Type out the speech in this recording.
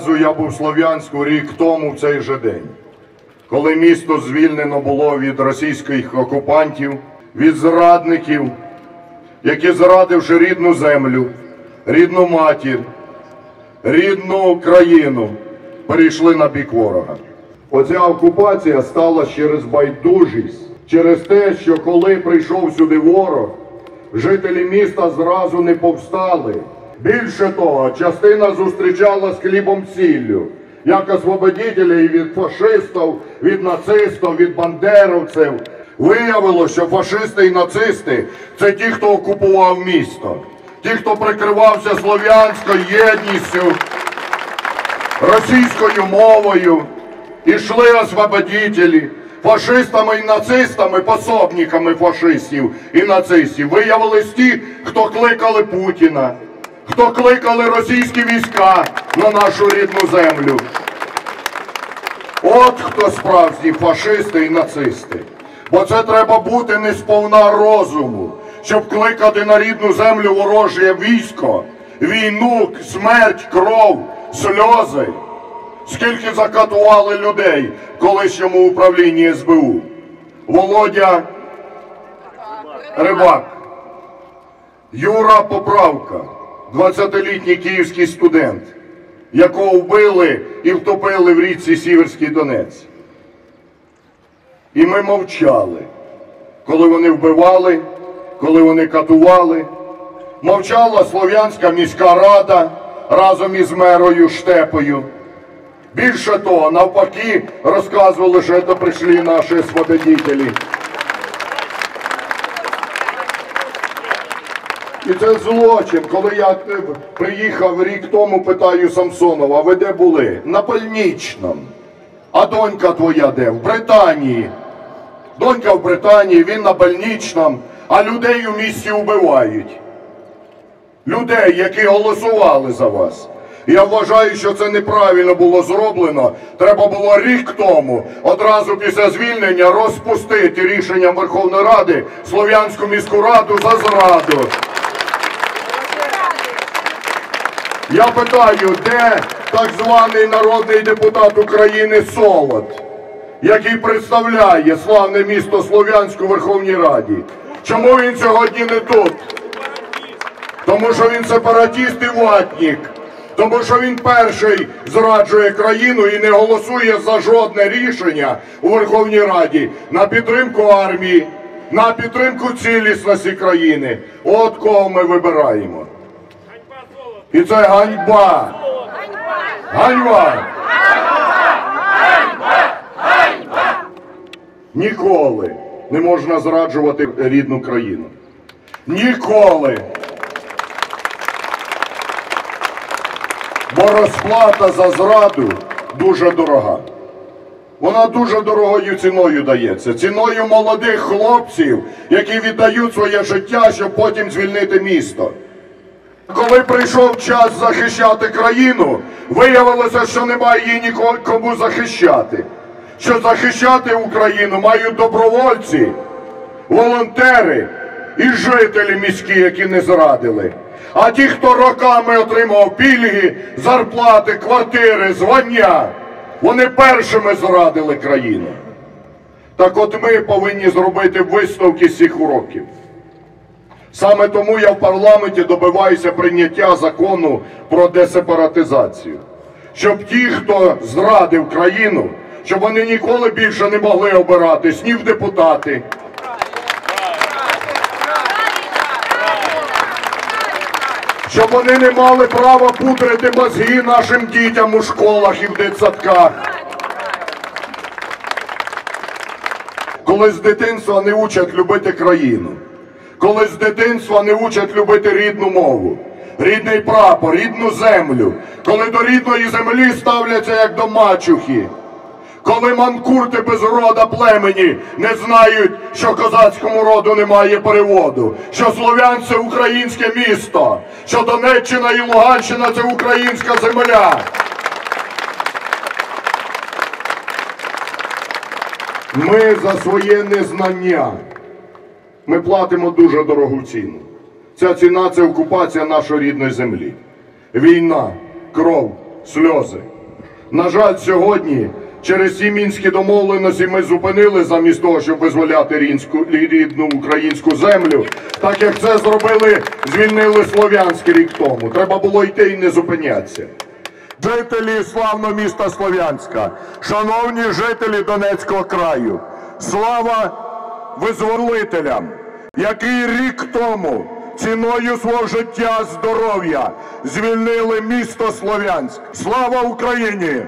разу я був в Слов'янську рік тому в цей же день, коли місто звільнено було від російських окупантів, від зрадників, які зрадивши рідну землю, рідну матір, рідну країну, перейшли на бік ворога. Оця окупація стала через байдужість, через те, що коли прийшов сюди ворог, жителі міста зразу не повстали. Більше того, частина зустрічала з хлібом сіллю, як освободителі від фашистів, від нацистів, від бандеровців. Виявилося, що фашисти і нацисти це ті, хто окупував місто, ті, хто прикривався слов'янською єдністю, російською мовою. Ішли освободителі, фашистами і нацистами, пособниками фашистів і нацистів. Виявились ті, хто кликали Путіна, хто кликали російські війська на нашу рідну землю. От хто справжні фашисти і нацисти. Бо це треба бути не сповна розуму, щоб кликати на рідну землю ворожє військо, війну, смерть, кров, сльози. Скільки закатували людей в колишньому управлінні СБУ? Володя Рибак, Юра Поправка, 20-літній київський студент, якого вбили і втопили в річці Сіверський Донець. І ми мовчали, коли вони вбивали, коли вони катували. Мовчала Слов'янська міська рада разом із мерою Штепою. Більше того, навпаки, розказували, що це прийшли наші освободителі. І це злочин. Коли я е, приїхав рік тому, питаю Самсонова, ви де були? На больничному. А донька твоя де? В Британії. Донька в Британії, він на больничному, а людей у місті вбивають. Людей, які голосували за вас. Я вважаю, що це неправильно було зроблено. Треба було рік тому, одразу після звільнення, розпустити рішенням Верховної Ради Слов'янську міську раду за зраду. Я питаю, де так званий народний депутат України Солод, який представляє славне місто Слов'янську Верховній Раді? Чому він сьогодні не тут? Тому що він сепаратіст і ватнік. Тому що він перший зраджує країну і не голосує за жодне рішення у Верховній Раді на підтримку армії, на підтримку цілісності країни. От кого ми вибираємо. І це ганьба. Ганьба. Ніколи не можна зраджувати рідну країну. Ніколи. Бо розплата за зраду дуже дорога. Вона дуже дорогою ціною дається. Ціною молодих хлопців, які віддають своє життя, щоб потім звільнити місто. Коли прийшов час захищати країну, виявилося, що немає її нікого кому захищати. Що захищати Україну мають добровольці, волонтери і жителі міські, які не зрадили. А ті, хто роками отримав пільги, зарплати, квартири, звання, вони першими зрадили країну. Так от ми повинні зробити висновки з цих уроків. Саме тому я в парламенті добиваюся прийняття закону про десепаратизацію. Щоб ті, хто зрадив країну, щоб вони ніколи більше не могли обиратись ні в депутати. Щоб вони не мали права пудрити мозги нашим дітям у школах і в дитсадках. Коли з дитинства не учать любити країну, коли з дитинства не учать любити рідну мову, рідний прапор, рідну землю, коли до рідної землі ставляться як до мачухи, коли манкурти без рода племені не знають, що козацькому роду немає переводу, що Слов'ян це українське місто, що Донеччина і Луганщина це українська земля. Ми за своє незнання ми платимо дуже дорогу ціну. Ця ціна це окупація нашої рідної землі. Війна, кров, сльози. На жаль, сьогодні через ці мінські домовленості ми зупинили замість того, щоб визволяти рінську, рідну українську землю, так як це зробили, звільнили Слов'янськ рік тому. Треба було йти і не зупинятися. Жителі славного міста Слов'янська, шановні жителі Донецького краю, слава визволителям, який рік тому ціною свого життя, здоров'я звільнили місто Слов'янськ. Слава Україні!